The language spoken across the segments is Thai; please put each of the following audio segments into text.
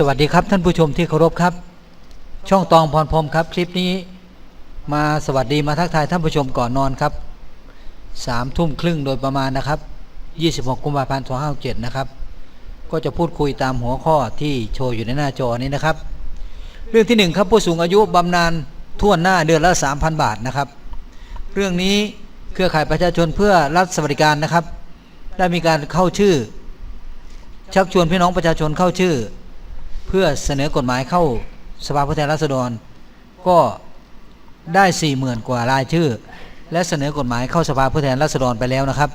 สวัสดีครับท่านผู้ชมที่เคารพครับ ช่องตองพรพรมครับ คลิปนี้มาสวัสดีมาทักทายท่านผู้ชมก่อนนอนครับสามทุ่มครึ่งโดยประมาณนะครับ 26 กุมภาพันธ์2567นะครับ ก็จะพูดคุยตามหัวข้อที่โชว์อยู่ในหน้าจอนี้นะครับ เรื่องที่หนึ่งครับผู้สูงอายุบำนาญทั่วหน้าเดือนละ 3,000 บาทนะครับ เรื่องนี้เครือข่ายประชาชนเพื่อรัฐสวัสดิการนะครับ ได้มีการเข้าชื่อ ชักชวนพี่น้องประชาชนเข้าชื่อ เพื่อเสนอกฎหมายเข้าสภาผู้แทนราษฎร ก็ได้4ี่หมื่นกว่ารายชื่อ และเสนอกฎหมายเข้าสภาผู้แทนราษฎรไปแล้วนะครับ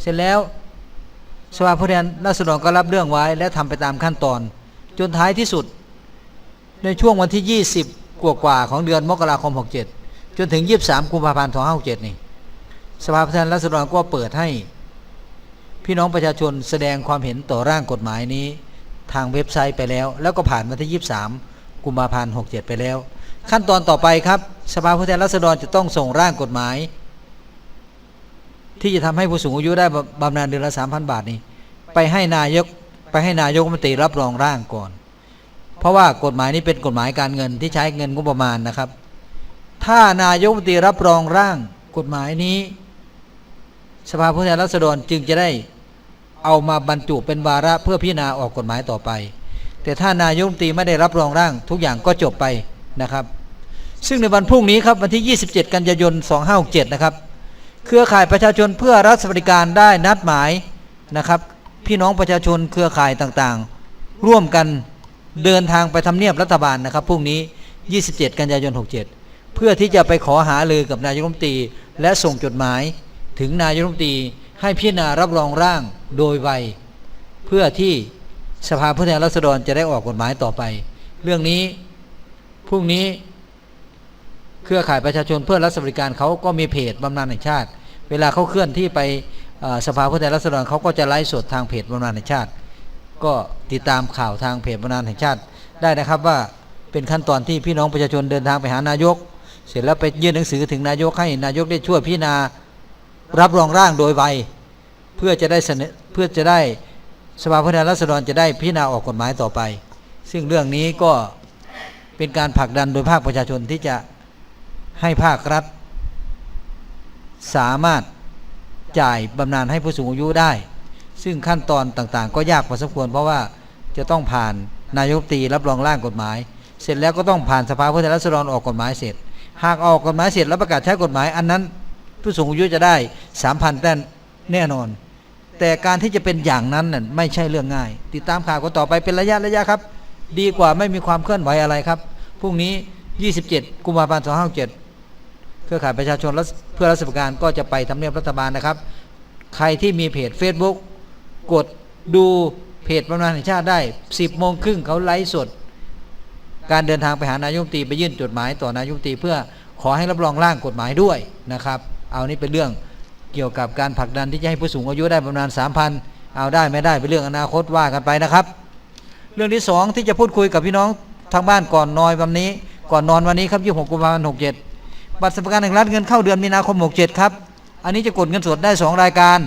เสร็จแล้วสภาผู้แทนราษฎรก็รับเรื่องไว้และทำไปตามขั้นตอน จนท้ายที่สุด ในช่วงวันที่ 20 กว่ากว่าของเดือนมกราคม 67 จนถึง 23 กุมภาพันธ์2567 นี่ สภาผู้แทนราษฎรก็เปิดให้ พี่น้องประชาชนแสดงความเห็นต่อร่างกฎหมายนี้ ทางเว็บไซต์ไปแล้ว แล้วก็ผ่านมาที่ 23 กุมภาพันธ์67 ไปแล้ว ขั้นตอนต่อไปครับสภาผู้แทนราษฎรจะต้องส่งร่างกฎหมาย ที่จะทำให้ผู้สูงอายุได้บำนาญเดือนละ3,000 บาทนี้ ไปให้นายกไปให้นายกรัฐมนตรีรับรองร่างก่อน เพราะว่ากฎหมายนี้เป็นกฎหมายการเงินที่ใช้เงินงบประมาณนะครับ ถ้านายกรัฐมนตรีรับรองร่างกฎหมายนี้ สภาผู้แทนราษฎรจึงจะได้ เอามาบรรจุเป็นวาระเพื่อพิจารณาออกกฎหมายต่อไป แต่ถ้านายกรัฐมนตรีไม่ได้รับรองร่างทุกอย่างก็จบไปนะครับ ซึ่งในวันพรุ่งนี้ครับวันที่ 27 กันยายน 2567 นะครับ เครือข่ายประชาชนเพื่อรัฐสวัสดิการได้นัดหมายนะครับ พี่น้องประชาชนเครือข่ายต่างๆ ร่วมกันเดินทางไปทำเนียบรัฐบาลนะครับพรุ่งนี้ 27 กันยายน 67 เพื่อที่จะไปขอหารือกับนายกรัฐมนตรี และส่งจดหมายถึงนายกรัฐมนตรี ให้พิจารณารับรองร่างโดยไวเพื่อที่สภาผู้แทนราษฎรจะได้ออกกฎหมายต่อไป เรื่องนี้พรุ่งนี้เครือข่ายประชาชนเพื่อรัฐสวัสดิการเขาก็มีเพจบำนาญแห่งชาติ เวลาเขาเคลื่อนที่ไปสภาผู้แทนราษฎรเขาก็จะไลฟ์สดทางเพจบำนาญแห่งชาติ ก็ติดตามข่าวทางเพจบำนาญแห่งชาติ ได้นะครับว่าเป็นขั้นตอนที่พี่น้องประชาชนเดินทางไปหานายก เสร็จแล้วไปยื่นหนังสือถึงนายกให้นายกได้ช่วยพิจารณา รับรองร่างโดยไวเพื่อจะได้เสนอเพื่อจะได้สภาผู้แทนราษฎรจะได้พิจารณาออกกฎหมายต่อไป ซึ่งเรื่องนี้ก็เป็นการผลักดันโดยภาคประชาชนที่จะให้ภาครัฐ สามารถจ่ายบำนาญให้ผู้สูงอายุได้ ซึ่งขั้นตอนต่างๆ ก็ยากพอสมควร เพราะว่าจะต้องผ่านนายกตีรับรองร่างกฎหมาย เสร็จแล้วก็ต้องผ่านสภาผู้แทนราษฎรออกกฎหมายเสร็จ หากออกกฎหมายเสร็จแล้วประกาศใช้กฎหมายอันนั้น ผู้สูงอายุจะได้สามพันแต้มแน่นอน แต่การที่จะเป็นอย่างนั้นน่ะไม่ใช่เรื่องง่าย ติดตามข่าวกันต่อไปเป็นระยะระยะครับ ดีกว่าไม่มีความเคลื่อนไหวอะไรครับพรุ่งนี้ 27 กุมภาพันธ์2567 เครือข่ายประชาชนเพื่อรัฐสวัสดิการก็จะไปทำเนียบรัฐบาลนะครับ ใครที่มีเพจ Facebook กดดูเพจบำนาญแห่งชาติได้ 10 โมงครึ่งเขาไลฟ์สด การเดินทางไปหานายกตีไปยื่นจดหมายต่อนายกตีเพื่อขอให้รับรองร่างกฎหมายด้วยนะครับ เอานี่เป็นเรื่องเกี่ยวกับการผลักดันที่จะให้ผู้สูงอายุได้บำนาญ3,000เอาได้ไม่ได้เป็นเรื่องอนาคตว่ากันไปนะครับ เรื่องที่สองที่จะพูดคุยกับพี่น้องทางบ้านก่อนนอนวันนี้ ก่อนนอนวันนี้ครับ26กุมภาพันธ์67บัตรสวัสดิการแห่งรัฐเงินเข้าเดือนมีนาคม67ครับอันนี้จะกดเงินสดได้2รายการ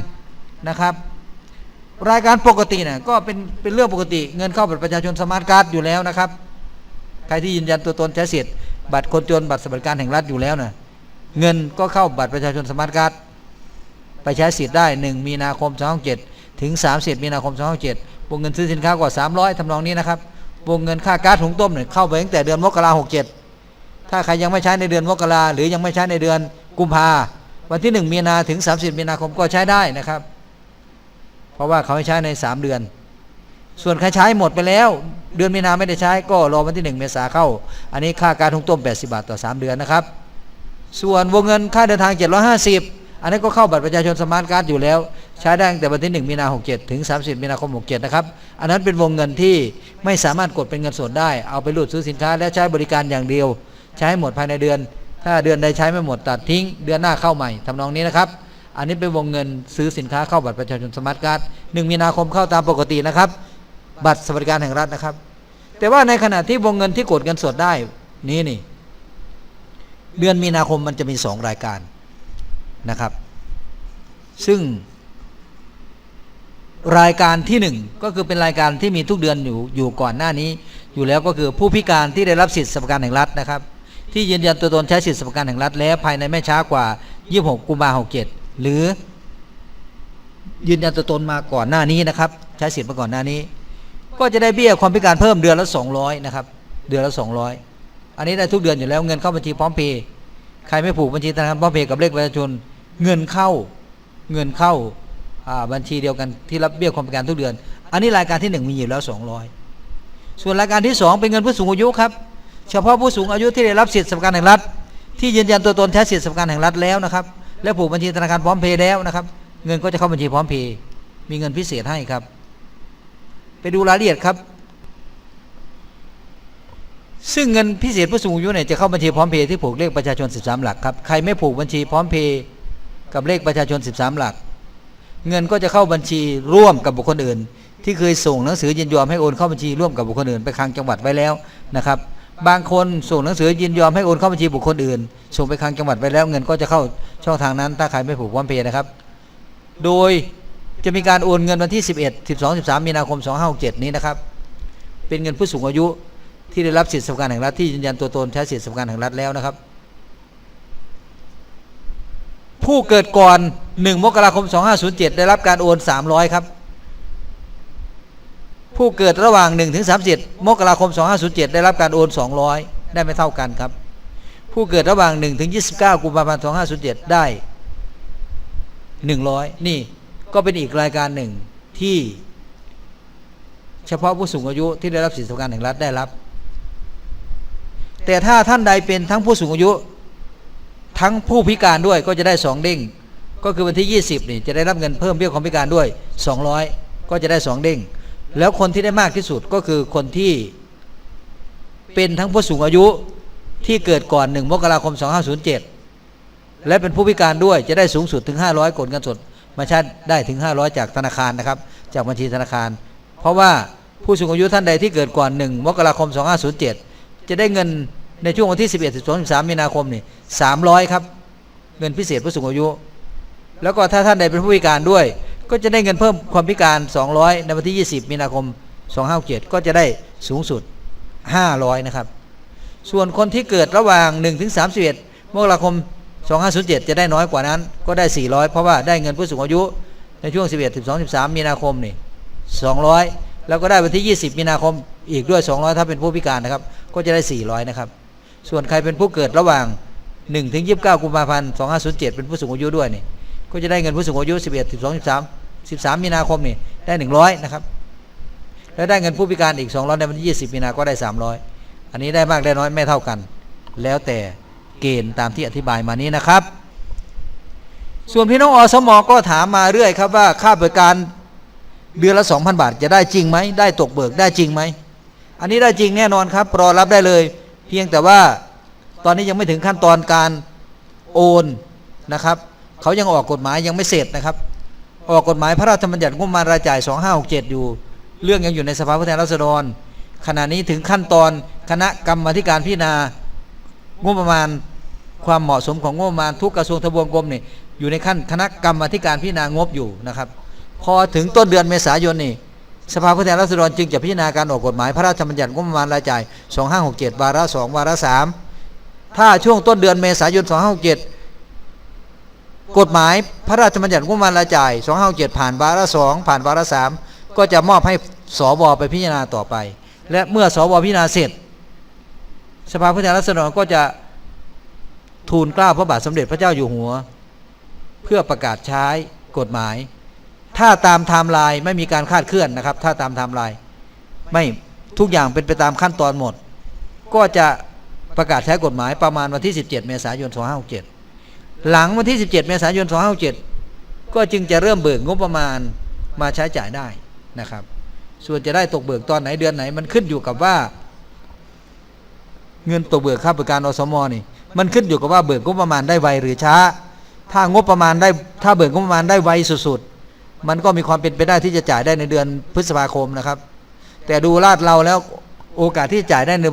นะครับรายการปกติเนี่ยก็เป็นเป็นเรื่องปกติ เงินเข้าบัตรประชาชนสมาร์ทการ์ดอยู่แล้วนะครับ ใครที่ยืนยันตัวตนใช้สิทธิ์บัตรคนจนบัตรสวัสดิการแห่งรัฐอยู่แล้วนะ เงินก็เข้าบัตรประชาชนสมาร์ทการ์ดไปใช้สิทธิ์ได้ 1 มีนาคม257ถึง 30 มีนาคม257วงเงินซื้อสินค้ากว่า 300ทำนองนี้นะครับ วงเงินค่าก๊าซหุงต้มเนี่ยเข้าไปตั้งแต่เดือนมกราคม67ถ้าใครยังไม่ใช้ในเดือนมกราหรือยังไม่ใช้ในเดือนกุมภาวันที่ 1 มีนาถึง 30 มีนาคมก็ใช้ได้นะครับ เพราะว่าเขาให้ใช้ใน 3 เดือน ส่วนใครใช้หมดไปแล้ว เดือนมีนาไม่ได้ใช้ก็รอวันที่ 1 เมษาเข้า อันนี้ค่าการทุงต้ม 80 บาทต่อ 3 เดือนนะครับ ส่วนวงเงินค่าเดินทาง 750 อันนี้ก็เข้าบัตรประชาชนสมาร์ทการ์ดอยู่แล้ว ใช้ได้ตั้งแต่วันที่ 1 มีนาคม67 ถึง 30 มีนาคม 67 นะครับ อันนั้นเป็นวงเงินที่ไม่สามารถกดเป็นเงินสดได้ เอาไปรูดซื้อสินค้าและใช้บริการอย่างเดียว ใช้ให้หมดภายในเดือน ถ้าเดือนใดใช้ไม่หมดตัดทิ้ง เดือนหน้าเข้าใหม่ทำนองนี้นะครับ อันนี้เป็นวงเงินซื้อสินค้าเข้าบัตรประชาชนสมาร์ทการ์ด 1 มีนาคมเข้าตามปกตินะครับ บัตรสวัสดิการแห่งรัฐนะครับ แต่ว่าในขณะที่วงเงินที่กดเงินสดได้นี้นี่ เดือนมีนาคมมันจะมีสองรายการนะครับ ซึ่ง รายการที่หนึ่งก็คือเป็นรายการที่มีทุกเดือนอยู่อยู่ก่อนหน้านี้ อยู่แล้วก็คือผู้พิการที่ได้รับสิทธิสวัสดิการแห่งรัฐนะครับ ที่ยืนยันตัวตนใช้สิทธิสวัสดิการแห่งรัฐแล้วภายในไม่ช้ากว่า 26 กุมภาพันธ์67 หรือ ยืนยันตัวตนมาก่อนหน้านี้นะครับ ใช้สิทธิ์มาก่อนหน้านี้ ก็จะได้เบี้ยความพิการเพิ่มเดือนละ 200 นะครับ เดือนละ 200 อันนี้ได้ทุกเดือนอยู่แล้วเงินเข้าบัญชีพร้อมเพย์ใครไม่ผูกบัญชีธนาคารพร้อมเพย์กับเลขประชาชนเงินเข้าเงินเข้าบัญชีเดียวกันที่รับเบี้ยความพิการทุกเดือน อันนี้รายการที่หนึ่งมีอยู่แล้ว 200 ส่วนรายการที่สองเป็นเงินผู้สูงอายุครับ เฉพาะผู้สูงอายุที่ได้รับสิทธิสวัสดิการแห่งรัฐ ที่ยืนยันตัวตนใช้สิทธิสวัสดิการแห่งรัฐแล้วนะครับ และผูกบัญชีธนาคารพร้อมเพย์แล้วนะครับ เงินก็จะเข้าบัญชีพร้อมเพย์มีเงินพิเศษให้ครับ ไปดูรายละเอียดครับ ซึ่งเงินพิเศษผู้สูงอายุเนี่ยจะเข้าบัญชีพร้อมเพย์ที่ผูกเลขประชาชน 13 หลักครับใครไม่ผูกบัญชีพร้อมเพย์กับเลขประชาชน 13 หลัก เงินก็จะเข้าบัญชีร่วมกับบุคคลอื่น ที่เคยส่งหนังสือยินยอมให้โอนเข้าบัญชีร่วมกับบุคคลอื่นไปคลังจังหวัดไว้แล้วนะครับ บางคนส่งหนังสือยินยอมให้โอนเข้าบัญชีบุคคลอื่น ส่งไปคลังจังหวัดไว้แล้ว เงินก็จะเข้าช่องทางนั้น ถ้าใครไม่ผูกพร้อมเพย์นะครับ โดยจะมีการโอนเงินวันที่ 11 12 13 มีนาคม 2567 นี้นะครับ เป็นเงินผู้สูงอายุ ที่ได้รับสิทธิสวัสดิการแห่งรัฐที่ยืนยันตัวตนใช้สิทธิสวัสดิการแห่งรัฐแล้วนะครับ ผู้เกิดก่อน 1 มกราคม 2507 ได้รับการโอน 300 ครับ ผู้เกิดระหว่าง 1 ถึง 37 มกราคม 2507 ได้รับการโอน 200 ได้ไม่เท่ากันครับ ผู้เกิดระหว่าง 1 ถึง 29 กุมภาพันธ์ 2507 ได้ 100 นี่ก็เป็นอีกรายการหนึ่งที่เฉพาะผู้สูงอายุที่ได้รับสิทธิสวัสดิการแห่งรัฐได้รับ แต่ถ้าท่านใดเป็นทั้งผู้สูงอายุ ทั้งผู้พิการด้วยก็จะได้สองเด้งก็คือวันที่ 20นี่จะได้รับเงินเพิ่มเบี้ยความพิการด้วย 200 ก็จะได้สองเด้งแล้วคนที่ได้มากที่สุดก็คือคนที่เป็นทั้งผู้สูงอายุที่เกิดก่อน1มกราคม 2507 และเป็นผู้พิการด้วยจะได้สูงสุดถึง 500กดเงินสดมาใช้ได้ถึง 500 จากธนาคารนะครับ จากบัญชีธนาคาร เพราะว่าผู้สูงอายุท่านใดที่เกิดก่อน 1 มกราคม 2507 จะได้เงินในช่วงวันที่ 11 12 13 มีนาคมนี่300 ครับ เงินพิเศษผู้สูงอายุ แล้วก็ถ้าท่านใดเป็นผู้พิการด้วย ก็จะได้เงินเพิ่มความพิการ 200 ในวันที่ 20 มีนาคม 2567ก็จะได้สูงสุด 500 นะครับ ส่วนคนที่เกิดระหว่าง1ถึง31 มกราคม 2507 จะได้น้อยกว่านั้น ก็ได้ 400 เพราะว่าได้เงินผู้สูงอายุ ในช่วง 11 12 13 มีนาคมนี่200 แล้วก็ได้วันที่ 20 มีนาคมอีกด้วย 200 ถ้าเป็นผู้พิการนะครับ ก็จะได้ 400 นะครับ ส่วนใครเป็นผู้เกิดระหว่าง 1 ถึง 29 กุมภาพันธ์ 2507 เป็นผู้สูงอายุด้วยนี่ก็จะได้เงินผู้สูงอายุ 11 12 13 13 มีนาคมนี่ได้ 100 นะครับ แล้วได้เงินผู้พิการอีก 200ในวันที่20 มีนาก็ได้ 300 อันนี้ได้มากได้น้อยไม่เท่ากัน แล้วแต่เกณฑ์ตามที่อธิบายมานี้นะครับ ส่วนพี่น้องอสมก็ถามมาเรื่อยครับว่าค่าบริการเดือนละ 2,000 บาทจะได้จริงไหมได้ตกเบิกได้จริงไหม อันนี้ได้จริงแน่นอนครับ รอรับได้เลย เพียงแต่ว่าตอนนี้ยังไม่ถึงขั้นตอนการโอนนะครับ เขายังออกกฎหมายยังไม่เสร็จนะครับ ออกกฎหมายพระราชบัญญัติงบประมาณรายจ่าย 2567 อยู่ เรื่องยังอยู่ในสภาผู้แทนราษฎร ขณะนี้ถึงขั้นตอนคณะกรรมาธิการพิจารณางบประมาณความเหมาะสมของงบประมาณทุกกระทรวงทบวงกรมนี่อยู่ในขั้นคณะกรรมาธิการพิจารณางบอยู่นะครับ พอถึงต้นเดือนเมษายนนี่ สภาผู้แทนราษฎรจึงจะพิจารณาการออกกฎหมายพระราชบัญญัติงบประมาณรายจ่าย 2567 วาระ2วาระ3ถ้าช่วงต้นเดือนเมษายน 2567 กฎหมายพระราชบัญญัติงบประมาณรายจ่าย 2567 ผ่านวาระ2ผ่านวาระ3ก็จะมอบให้สวไปพิจารณาต่อไป และเมื่อสวพิจารณาเสร็จ สภาผู้แทนราษฎรก็จะทูลกล้าพระบาทสมเด็จพระเจ้าอยู่หัว เพื่อประกาศใช้กฎหมาย ถ้าตามไทม์ไลน์ไม่มีการคาดเคลื่อนนะครับ ถ้าตามไทม์ไลน์ไม่ทุกอย่างเป็นไปตามขั้นตอนหมด ก็จะประกาศใช้กฎหมายประมาณวันที่ 17 เมษายน 2567 หลังวันที่ 17 เมษายน 2567 ก็จึงจะเริ่มเบิกงบประมาณมาใช้จ่ายได้นะครับ ส่วนจะได้ตกเบิกตอนไหนเดือนไหน มันขึ้นอยู่กับว่า เงินตกเบิกค่าบริการอสมนี่ มันขึ้นอยู่กับว่าเบิกงบประมาณได้ไวหรือช้า ถ้างบประมาณได้ถ้าเบิกงบประมาณได้ไวสุดๆ มันก็มีความเป็นไปได้ที่จะจ่ายได้ในเดือนพฤษภาคมนะครับ แต่ดูลาดเราแล้วโอกาสที่จะจ่ายได้ใน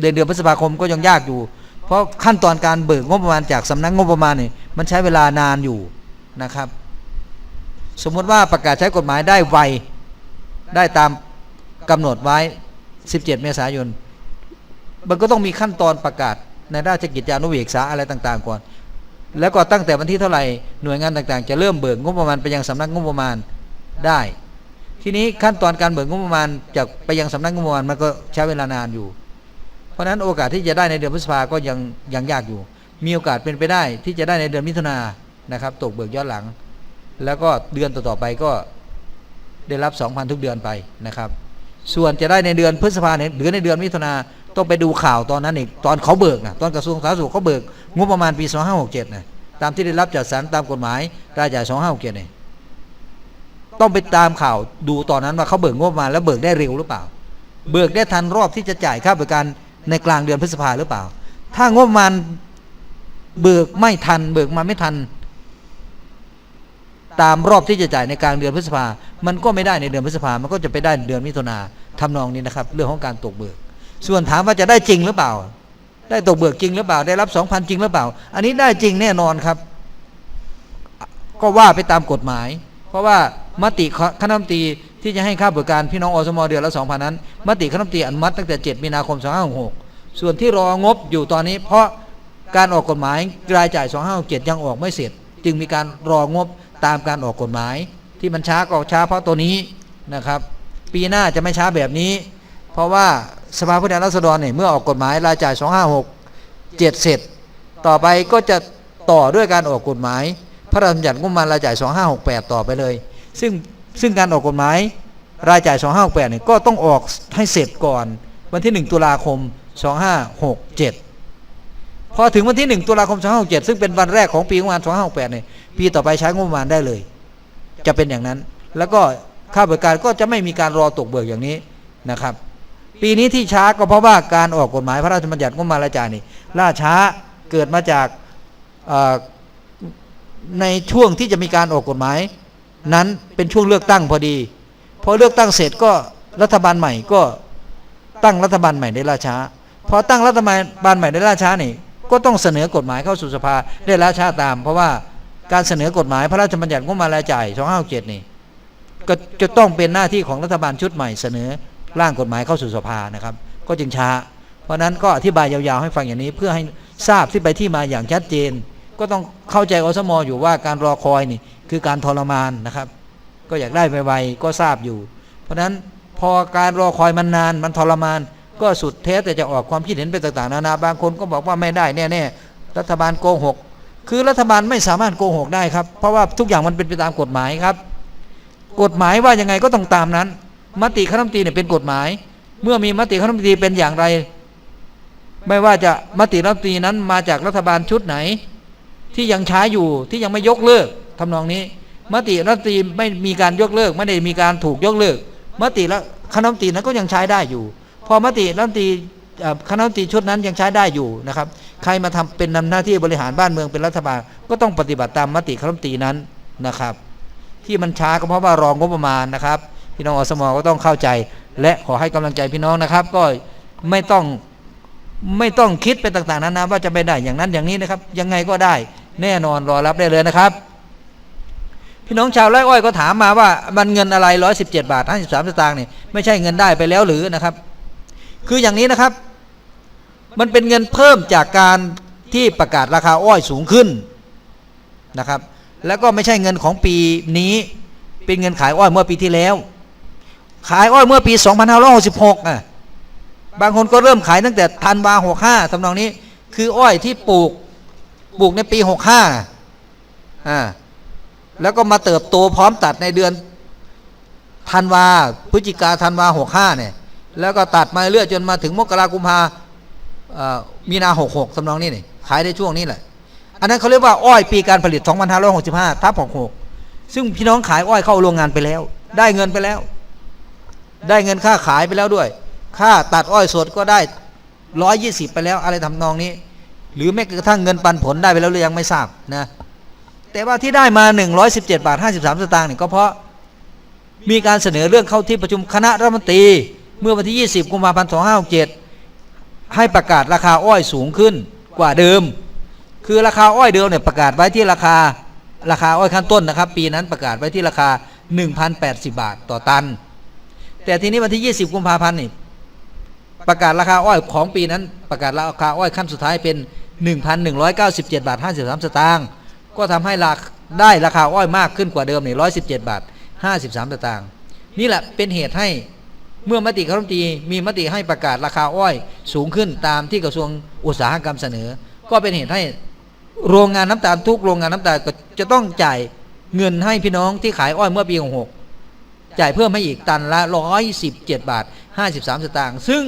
เดือนเดือนพฤษภาคมก็ยังยากอยู่ เพราะขั้นตอนการเบิกงบประมาณจากสำนักงบประมาณนี่มันใช้เวลานานอยู่นะครับ สมมติว่าประกาศใช้กฎหมายได้ไวได้ตามกำหนดไว้ 17 เมษายน มันก็ต้องมีขั้นตอนประกาศในราชกิจจานุเบกษาอะไรต่าง ๆ ก่อน แล้วก็ตั้งแต่วันที่เท่าไหร่หน่วยงานต่างๆ จะเริ่มเบิกงบประมาณไปยังสำนักงบประมาณได้ ทีนี้ขั้นตอนการเบิกงบประมาณจากไปยังสำนักงบประมาณมันก็ใช้เวลานานอยู่ เพราะฉะนั้นโอกาสที่จะได้ในเดือนพฤษภาก็ยังยังยากอยู่ มีโอกาสเป็นไปได้ที่จะได้ในเดือนมิถุนานะครับ ตกเบิกย้อนหลัง แล้วก็เดือนต่อๆไปก็ได้รับ 2,000 ทุกเดือนไปนะครับ ส่วนจะได้ในเดือนพฤษภาหรือในเดือนมิถุนาต้องไปดูข่าวตอนนั้นอีกตอนเขาเบิกนะตอนกระทรวงสาธารณสุขเขาเบิก งบประมาณปี 2567นะตามที่ได้รับจัดสรรตามกฎหมายรายจ่าย2567เนี่ยต้องไปตามข่าวดูตอนนั้นว่าเขาเบิกงบประมาณแล้วเบิกได้เร็วหรือเปล่า เบิกได้ทันรอบที่จะจ่ายค่าบริการในกลางเดือนพฤษภาหรือเปล่า ถ้างบประมาณเบิกไม่ทัน เบิกมาไม่ทัน ตามรอบที่จะจ่ายในกลางเดือนพฤษภา มันก็ไม่ได้ในเดือนพฤษภา มันก็จะไปได้เดือนมิถุนาทำนองนี้นะครับ เรื่องของการตกเบิก ส่วนถามว่าจะได้จริงหรือเปล่า ได้ตกเบิกจริงหรือเปล่า ได้รับสองพันจริงหรือเปล่า อันนี้ได้จริงแน่นอนครับ ก็ว่าไปตามกฎหมาย เพราะว่ามติคณะรัฐมนตรีที่จะให้ค่าบริการพี่น้องอสมเดือนละสองพันนั้น มติคณะรัฐมนตรีอนุมัติตั้งแต่ 7 มีนาคม 2566 ส่วนที่รองบอยู่ตอนนี้ เพราะการออกกฎหมายรายจ่าย 2567 ยังออกไม่เสร็จ จึงมีการรองบตามการออกกฎหมาย ที่มันช้าก็ช้าเพราะตัวนี้นะครับ ปีหน้าจะไม่ช้าแบบนี้ เพราะว่า สภาผู้แทนราษฎรเนี่ยเมื่อออกกฎหมายรายจ่าย 2567 เสร็จ ต่อไปก็จะต่อด้วยการออกกฎหมาย พระราชบัญญัติงบประมาณรายจ่าย 2568 ต่อไปเลย ซึ่งซึ่งการออกกฎหมายรายจ่าย 2568 เนี่ยก็ต้องออกให้เสร็จก่อน วันที่ 1 ตุลาคม 2567 พอถึงวันที่ 1 ตุลาคม 2567 ซึ่งเป็นวันแรกของปีงบประมาณ 2568 เนี่ยปีต่อไปใช้งบประมาณได้เลย จะเป็นอย่างนั้น แล้วก็ค่าบริการก็จะไม่มีการรอตกเบิกอย่างนี้นะครับ ปีนี้ที่ช้าก็เพราะว่าการออกกฎหมายพระราชบัญญัติงบประมาณรายจ่ายนี่ล่าช้าเกิดมาจากในช่วงที่จะมีการออกกฎหมาย นั้นเป็นช่วงเลือกตั้งพอดีพอเลือกตั้งเสร็จก็รัฐบาลใหม่ก็ตั้งรัฐบาลใหม่ได้ล่าช้าพอตั้งรัฐบาลใหม่ได้ล่าช้านี่ก็ต้องเสนอกฎหมายเข้าสู่สภาได้ล่าช้าตาม เพราะว่าการเสนอกฎหมายพระราชบัญญัติงบประมาณรายจ่าย 2567 นี่ก็จะต้องเป็นหน้าที่ของรัฐบาลชุดใหม่เสนอ ร่างกฎหมายเข้าสู่สภานะครับ ก็จึงช้า เพราะนั้นก็อธิบายยาวๆให้ฟังอย่างนี้ เพื่อให้ทราบที่ไปที่มาอย่างชัดเจน ก็ต้องเข้าใจอสมออยู่ว่าการรอคอยนี่คือการทรมานนะครับ ก็อยากได้ไวๆก็ทราบอยู่ เพราะฉะนั้นพอการรอคอยมันนานมันทรมาน ก็สุดเทสแต่จะออกความคิดเห็นไปต่างๆนานาบางคนก็บอกว่าไม่ได้แน่ๆรัฐบาลโกหกคือรัฐบาลไม่สามารถโกหกได้ครับ เพราะว่าทุกอย่างมันเป็นไปตามกฎหมายครับ กฎหมายว่ายังไงก็ต้องตามนั้น มติคณะรัฐมนตรีเนี่ยเป็นกฎหมาย เมื่อมีมติคณะรัฐมนตรีเป็นอย่างไร ไม่ว่าจะมติรัฐมนตรีนั้นมาจากรัฐบาลชุดไหน ที่ยังใช้อยู่ที่ยังไม่ยกเลิกทำนองนี้ มติรัฐมนตรีไม่มีการยกเลิก ไม่ได้มีการถูกยกเลิก มติและคณะรัฐมนตรีนั้นก็ยังใช้ได้อยู่ พอมติรัฐมนตรีคณะรัฐมนตรีชุดนั้นยังใช้ได้อยู่นะครับ ใครมาทำเป็นนำหน้าที่บริหารบ้านเมืองเป็นรัฐบาลก็ต้องปฏิบัติตามมติคณะรัฐมนตรีนั้นนะครับ ที่มันช้าก็เพราะว่ารองงบประมาณนะครับ พี่น้องอสมก็ต้องเข้าใจ และขอให้กำลังใจพี่น้องนะครับ ก็ไม่ต้องไม่ต้องคิดไปต่าง ๆนานาว่าจะไปได้อย่างนั้นอย่างนี้นะครับ ยังไงก็ได้แน่นอนรอรับได้เลยนะครับ พี่น้องชาวไร่อ้อยก็ถามมาว่ามันเงินอะไรร้อยสิบเจ็ดบาทห้าสิบสามสตางค์เนี่ยไม่ใช่เงินได้ไปแล้วหรือนะครับ คืออย่างนี้นะครับ มันเป็นเงินเพิ่มจากการที่ประกาศราคาอ้อยสูงขึ้นนะครับ แล้วก็ไม่ใช่เงินของปีนี้ เป็นเงินขายอ้อยเมื่อปีที่แล้ว ขายอ้อยเมื่อปี 2566อะบางคนก็เริ่มขายตั้งแต่ธันวา65ทำนองนี้ คืออ้อยที่ปลูกปลูกในปี65อ่าแล้วก็มาเติบโตพร้อมตัดในเดือนธันวาพฤศจิกาธันวา65เนี่ย แล้วก็ตัดมาเรื่อยจนมาถึงมกรากุมภามีนา66ทำนองนี้นี่ขายในช่วงนี้แหละ อันนั้นเขาเรียกว่าอ้อยปีการผลิต 2565ทับ66ซึ่งพี่น้องขายอ้อยเข้าโรงงานไปแล้ว ได้เงินไปแล้ว ได้เงินค่าขายไปแล้วด้วย ค่าตัดอ้อยสดก็ได้120ไปแล้วอะไรทำนองนี้ หรือแม้กระทั่งเงินปันผลได้ไปแล้วหรือยังไม่ทราบนะแต่ว่าที่ได้มา117บาท53สตางค์นี่ก็เพราะมีการเสนอเรื่องเข้าที่ประชุมคณะรัฐมนตรี เมื่อวันที่ 20 กุมภาพันธ์ 2567 ให้ประกาศราคาอ้อยสูงขึ้นกว่าเดิม คือราคาอ้อยเดิมเนี่ยประกาศไว้ที่ราคาราคาอ้อยขั้นต้นนะครับ ปีนั้นประกาศไว้ที่ราคา 1,080 บาทต่อตัน แต่ทีนี้วันที่ 20 กุมภาพันธ์นี่ประกาศราคาอ้อยของปีนั้น ประกาศราคาอ้อยขั้นสุดท้ายเป็น 1,197 บาท 53 สตางค์ก็ทำให้ราได้ราคาอ้อยมากขึ้นกว่าเดิมนี่117 บาท 53 สตางค์นี่แหละเป็นเหตุให้เมื่อมติคณะรัฐมนตรีมีมติให้ประกาศราคาอ้อยสูงขึ้นตามที่กระทรวงอุตสาหกรรมเสนอ ก็เป็นเหตุให้โรงงานน้ำตาลทุกโรงงานน้ำตาลก็จะต้องจ่ายเงินให้พี่น้องที่ขายอ้อยเมื่อปี 66 จ่ายเพิ่มให้อีกตันละ 117 บาท 53 สตางค์ซึ่ง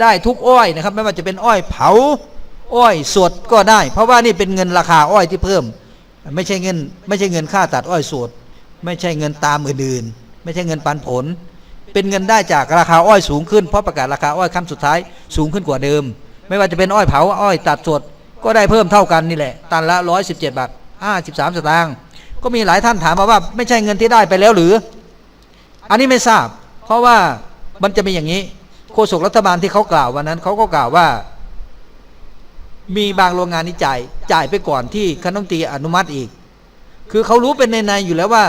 ได้ทุกอ้อยนะครับ ไม่ว่าจะเป็นอ้อยเผา อ้อยสดก็ได้ เพราะว่านี่เป็นเงินราคาอ้อยที่เพิ่ม ไม่ใช่เงินไม่ใช่เงินค่าตัดอ้อยสดไม่ใช่เงินตามอื่นๆไม่ใช่เงินปันผล เป็นเงินได้จากราคาอ้อยสูงขึ้นเพราะประกาศราคาอ้อยขั้นสุดท้ายสูงขึ้นกว่าเดิม ไม่ว่าจะเป็นอ้อยเผาอ้อยตัดสดก็ได้เพิ่มเท่ากันนี่แหละ ตันละ 117 บาท 53 สตางค์ก็มีหลายท่านถามมาว่าไม่ใช่เงินที่ได้ไปแล้วหรือ อันนี้ไม่ทราบ เพราะว่ามันจะมีอย่างนี้โฆษกรัฐบาลที่เขากล่าววันนั้นเขาก็กล่าวว่า มีบางโรงงานนี่จ่ายจ่ายไปก่อนที่คณะมนตรีอนุมัติอีก คือเขารู้เป็นในในอยู่แล้วว่า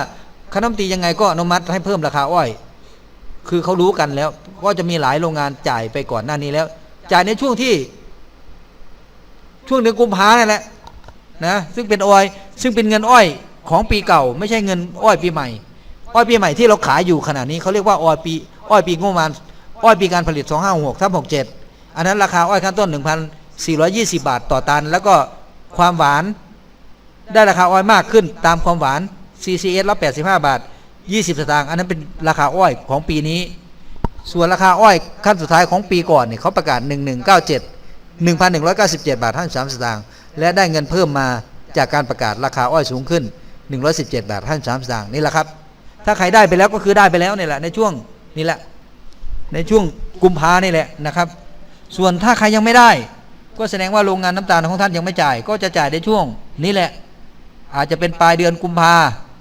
คณะมนตรียังไงก็อนุมัติให้เพิ่มราคาอ้อย คือเขารู้กันแล้ว ก็จะมีหลายโรงงานจ่ายไปก่อนหน้านี้แล้ว จ่ายในช่วงที่ ช่วงเดือนกุมภาเนี่ยแหละนะซึ่งเป็นอ้อย ซึ่งเป็นเงินอ้อยของปีเก่า ไม่ใช่เงินอ้อยปีใหม่ อ้อยปีใหม่ที่เราขายอยู่ขณะนี้เขาเรียกว่าอ้อยปีอ้อยปีงบประมาณอ้อยปีการผลิต 256ทับ67 อันนั้นราคาอ้อยขั้นต้น 1,420 บาทต่อตัน แล้วก็ความหวานได้ราคาอ้อยมากขึ้นตามความหวาน CCS ละ85 บาท 20 สตางค์อันนั้นเป็นราคาอ้อยของปีนี้ ส่วนราคาอ้อยขั้นสุดท้ายของปีก่อนเนี่ยเขาประกาศ 1197 1,197 บาท 53 สตางค์ และได้เงินเพิ่มมาจากการประกาศราคาอ้อยสูงขึ้น 117 บาท 53 สตางค์ นี่แหละครับ ถ้าใครได้ไปแล้วก็คือได้ไปแล้วนี่แหละในช่วงนี่แหละ ในช่วงกุมภานี่แหละนะครับ ส่วนถ้าใครยังไม่ได้ ก็แสดงว่าโรงงานน้ำตาลของท่านยังไม่จ่าย ก็จะจ่ายในช่วงนี้แหละ อาจจะเป็นปลายเดือนกุมภา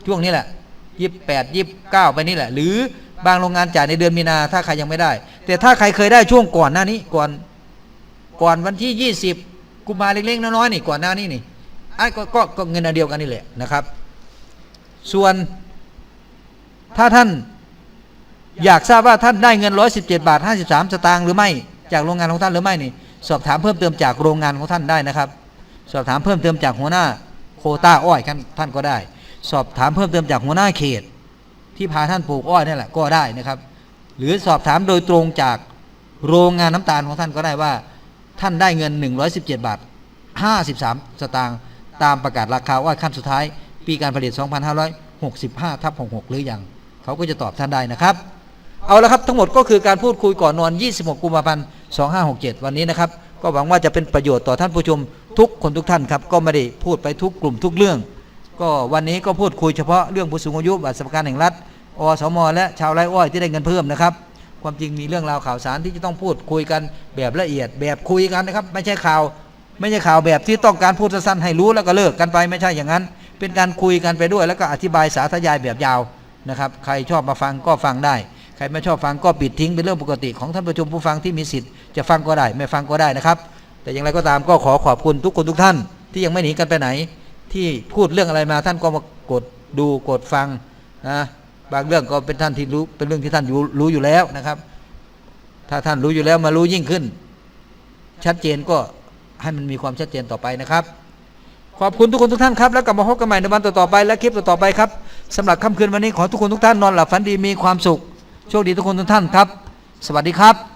ช่วงนี้แหละยี่สิบแปดยี่สิบเก้าไปนี่แหละ หรือบางโรงงานจ่ายในเดือนมีนาถ้าใครยังไม่ได้ แต่ถ้าใครเคยได้ช่วงก่อนหน้านี้ก่อนก่อนวันที่ยี่สิบกุมภาเล็กๆน้อยๆนี่ก่อนหน้านี้นี่ไอันก็ก็เงินเดียวกันนี่แหละนะครับ ส่วน ถ้าท่านอยากทราบว่าท่านได้เงิน 117 บาท 53 สตางค์หรือไม่จากโรงงานของท่านหรือไม่นี่ สอบถามเพิ่มเติมจากโรงงานของท่านได้นะครับ สอบถามเพิ่มเติมจากหัวหน้าโคต้าอ้อยท่านท่านก็ได้ สอบถามเพิ่มเติมจากหัวหน้าเขต ที่พาท่านปลูกอ้อยนี่แหละก็ได้นะครับ หรือสอบถามโดยตรงจากโรงงานน้ำตาลของท่านก็ได้ว่า ท่านได้เงิน 117 บาท 53 สตางค์ตามประกาศราคาอ้อยขั้นสุดท้าย ปีการผลิต 2565 ทับ 66 หรือยัง เขาก็จะตอบท่านได้นะครับ เอาละครับทั้งหมดก็คือการพูดคุยก่อนนอน 26 กุมภาพันธ์ 2567 วันนี้นะครับ ก็หวังว่าจะเป็นประโยชน์ต่อท่านผู้ชมทุกคนทุกท่านครับ ก็ไม่ได้พูดไปทุกกลุ่มทุกเรื่อง ก็วันนี้ก็พูดคุยเฉพาะเรื่องผู้สูงอายุบัตรสวัสดิการแห่งรัฐอสมและชาวไร่อ้อยที่ได้เงินเพิ่มนะครับ ความจริงมีเรื่องราวข่าวสารที่จะต้องพูดคุยกันแบบละเอียดแบบคุยกันนะครับ ไม่ใช่ข่าว ไม่ใช่ข่าวแบบที่ต้องการพูดสั้นๆให้รู้แล้วก็เลิกกันไปไม่ใช่อย่างนั้น เป็นการคุยกันไปด้วยแล้วก็อธิบายสาธยายแบบยาว นะครับ ใครชอบมาฟังก็ฟังได้ ใครไม่ชอบฟังก็ปิดทิ้งเป็นเรื่องปกติของท่านผู้ชมผู้ฟังที่มีสิทธิ์จะฟังก็ได้ไม่ฟังก็ได้นะครับ แต่อย่างไรก็ตามก็ขอขอบคุณทุกคนทุกท่าน ที่ยังไม่หนีกันไปไหน ที่พูดเรื่องอะไรมาท่านก็มากดดูกดฟังนะบางเรื่องก็เป็นท่านที่รู้เป็นเรื่องที่ท่านรู้อยู่แล้วนะครับ ถ้าท่านรู้อยู่แล้วมารู้ยิ่งขึ้น ชัดเจนก็ให้มันมีความชัดเจนต่อไปนะครับ ขอบคุณทุกคนทุกท่านครับ แล้วกลับมาพบกันใหม่ในวันต่อๆไปและคลิปต่อๆไปครับ สำหรับค่ำคืนวันนี้ขอทุกคนทุกท่านนอนหลับฝันดีมีความสุข โชคดีทุกคนทุกท่านครับ สวัสดีครับ